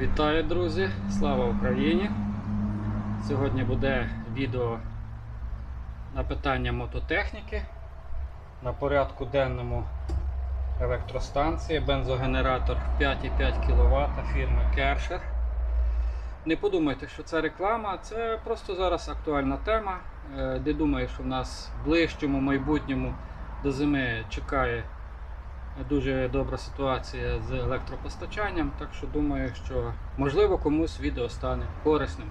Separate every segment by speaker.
Speaker 1: Вітаю, друзі! Слава Україні! Сьогодні буде відео на питання мототехніки. На порядку денному електростанції, бензогенератор 5,5 кВт фірми Kerscher. Не подумайте, що це реклама, це просто зараз актуальна тема. Е, Де думаю, що в нас в ближчому майбутньому до зими чекає дуже добра ситуація з електропостачанням, так що думаю, що можливо комусь відео стане корисним.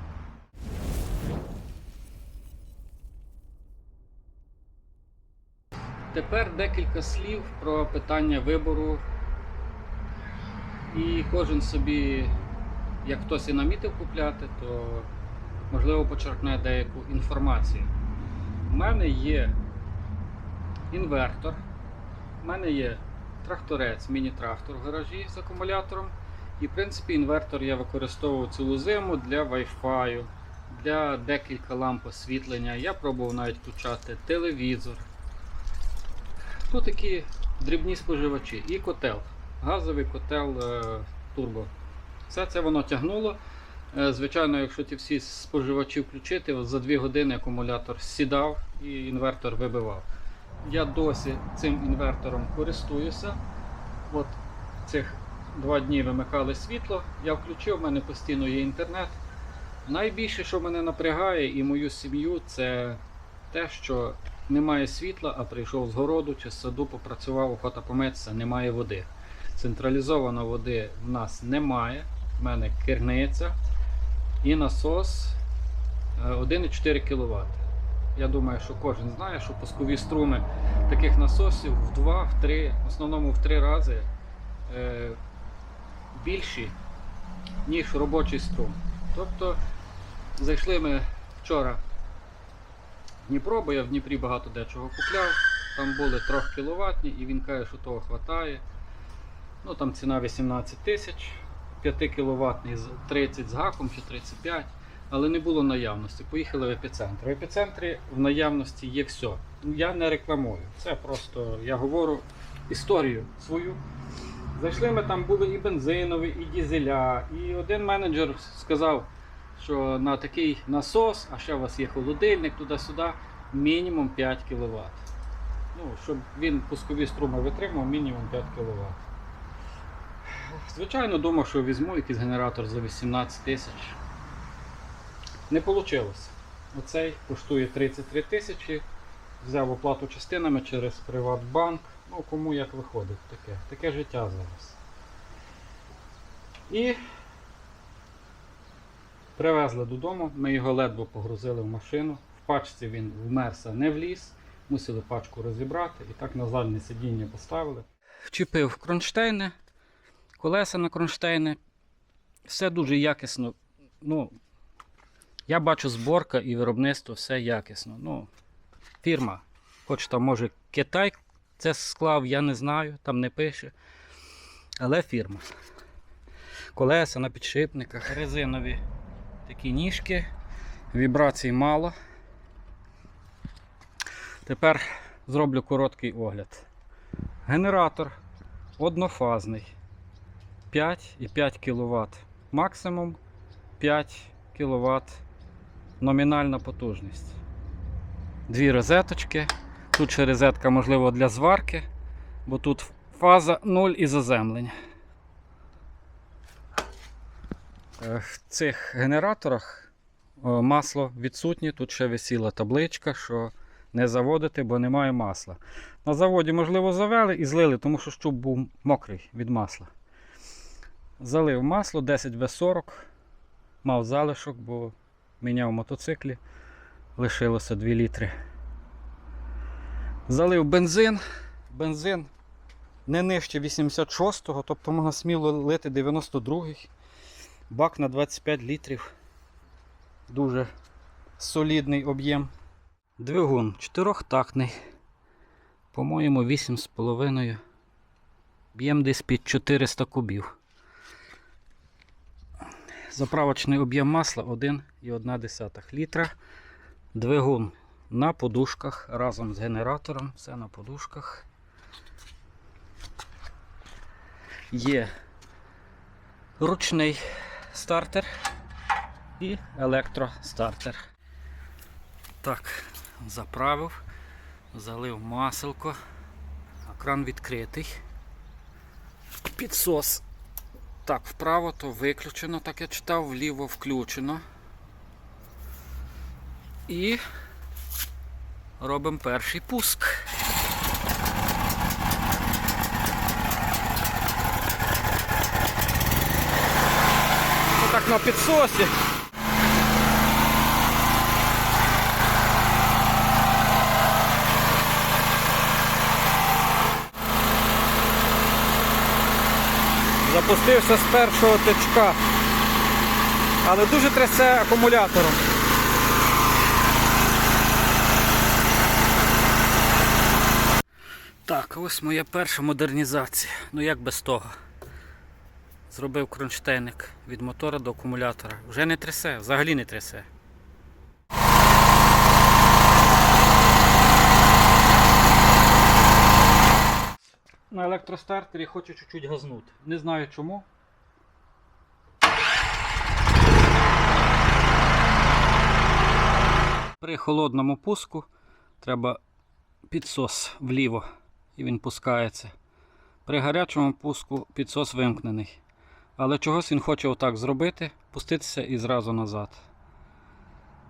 Speaker 1: Тепер декілька слів про питання вибору. І кожен собі, як хтось і намітив купляти, то можливо почерпне деяку інформацію. У мене є інвертор, у мене є тракторець, міні-трактор в гаражі з акумулятором. І в принципі інвертор я використовував цілу зиму для Wi-Fi, для декілька ламп освітлення. Я пробував навіть включати телевізор. Тут такі дрібні споживачі і котел, газовий котел е, турбо. Все це воно тягнуло. Е, Звичайно, якщо ті всі споживачі включити, за 2 години акумулятор сідав і інвертор вибивав. Я досі цим інвертором користуюся. От цих два дні вимикали світло, я включив, в мене постійно є інтернет. Найбільше, що мене напрягає і мою сім'ю, це те, що немає світла, а прийшов з городу чи з саду, попрацював, охота помитися, немає води. Централізовано води в нас немає, в мене керниця і насос е, 1,4 кВт. Я думаю, що кожен знає, що пускові струми таких насосів в 2, в 3, в основному в 3 рази е, більші, ніж робочий струм. Тобто зайшли ми вчора в Дніпро, бо я в Дніпрі багато дечого купляв. Там були 3 кВт і він каже, що того вистачає. Ну там ціна 18 тисяч, 5 кВт 30 з гаком чи 35 але не було наявності. Поїхали в епіцентр. В епіцентрі в наявності є все. Я не рекламую. Це просто я говорю історію свою. Зайшли ми там були і бензинові, і дізеля. І один менеджер сказав, що на такий насос, а ще у вас є холодильник туди-сюди, мінімум 5 кВт. Ну, щоб він пускові струми витримав, мінімум 5 кВт. Звичайно, думав, що візьму якийсь генератор за 18 тисяч. Не вийшло. Оцей коштує 33 тисячі. Взяв оплату частинами через Приватбанк. Ну, кому як виходить таке. Таке життя зараз. І привезли додому. Ми його ледве погрузили в машину. В пачці він в мерса не вліз. Мусили пачку розібрати і так на заднє сидіння поставили. Вчепив кронштейни, колеса на кронштейни. Все дуже якісно. Ну, я бачу зборка і виробництво все якісно. Ну, фірма, хоч там може Китай це склав, я не знаю, там не пише. Але фірма. Колеса на підшипниках, резинові такі ніжки, вібрацій мало. Тепер зроблю короткий огляд. Генератор однофазний. 5,5 кВт максимум, 5 кВт номінальна потужність. Дві розеточки. Тут ще розетка, можливо, для зварки, бо тут фаза 0 і заземлення. Е, В цих генераторах масло відсутнє. Тут ще висіла табличка, що не заводити, бо немає масла. На заводі, можливо, завели і злили, тому що щуп був мокрий від масла. Залив масло 10В40, мав залишок, бо міняв мотоциклі, лишилося 2 літри. Залив бензин. Бензин не нижче 86-го, тобто можна сміло лити 92-й. Бак на 25 літрів. Дуже солідний об'єм. Двигун чотирьохтактний. По-моєму, 8,5. Б'єм десь під 400 кубів. Заправочний об'єм масла 1,1 літра. Двигун на подушках разом з генератором. Все на подушках. Є ручний стартер і електростартер. Так, заправив, залив маселко, а кран відкритий. Підсос. Так, вправо то виключено, так я читав, вліво включено. І робимо перший пуск. Отак на підсосі. Запустився з першого тичка, але дуже трясе акумулятором. Так, ось моя перша модернізація. Ну як без того. Зробив кронштейник від мотора до акумулятора. Вже не трясе, взагалі не трясе. На електростартері хочу чуть-чуть газнути. Не знаю чому. При холодному пуску треба підсос вліво і він пускається. При гарячому пуску підсос вимкнений. Але чогось він хоче отак зробити, пуститися і зразу назад.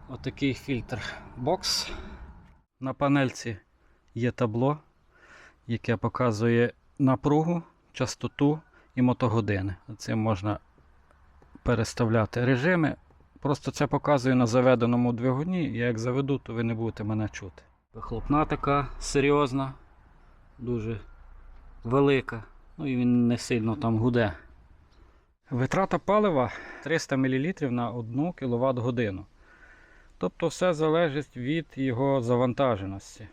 Speaker 1: Отакий фільтр бокс. На панельці є табло, яке показує напругу, частоту і мотогодини. Цим можна переставляти режими. Просто це показує на заведеному двигуні. Я як заведу, то ви не будете мене чути. Вихлопна така серйозна, дуже велика. Ну і він не сильно там гуде. Витрата палива 300 мл на 1 кВт годину. Тобто все залежить від його завантаженості.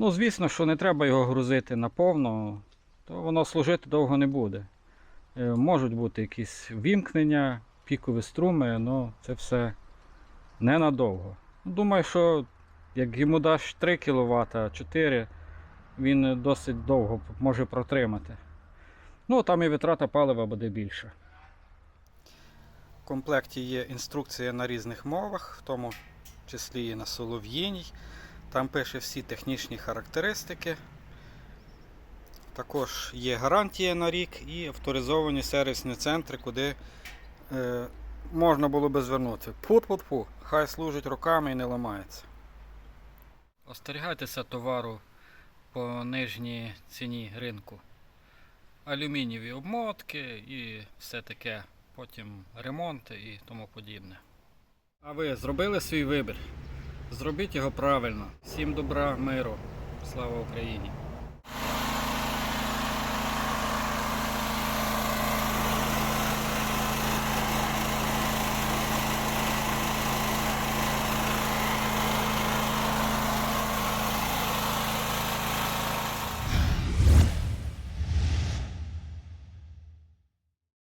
Speaker 1: Ну, звісно, що не треба його грузити наповно, то воно служити довго не буде. Е, Можуть бути якісь вімкнення, пікові струми, але це все ненадовго. Думаю, що як йому даш 3 кВт, 4 він досить довго може протримати. Ну, там і витрата палива буде більша. В комплекті є інструкція на різних мовах, в тому числі і на солов'їній. Там пише всі технічні характеристики. Також є гарантія на рік і авторизовані сервісні центри, куди е, можна було би звернути. Пу-пу-пу, хай служить роками і не ламається. Остерігайтеся товару по нижній ціні ринку. Алюмінієві обмотки і все таке, потім ремонти і тому подібне. А ви зробили свій вибір? Зробіть його правильно. Всім добра, миру. Слава Україні!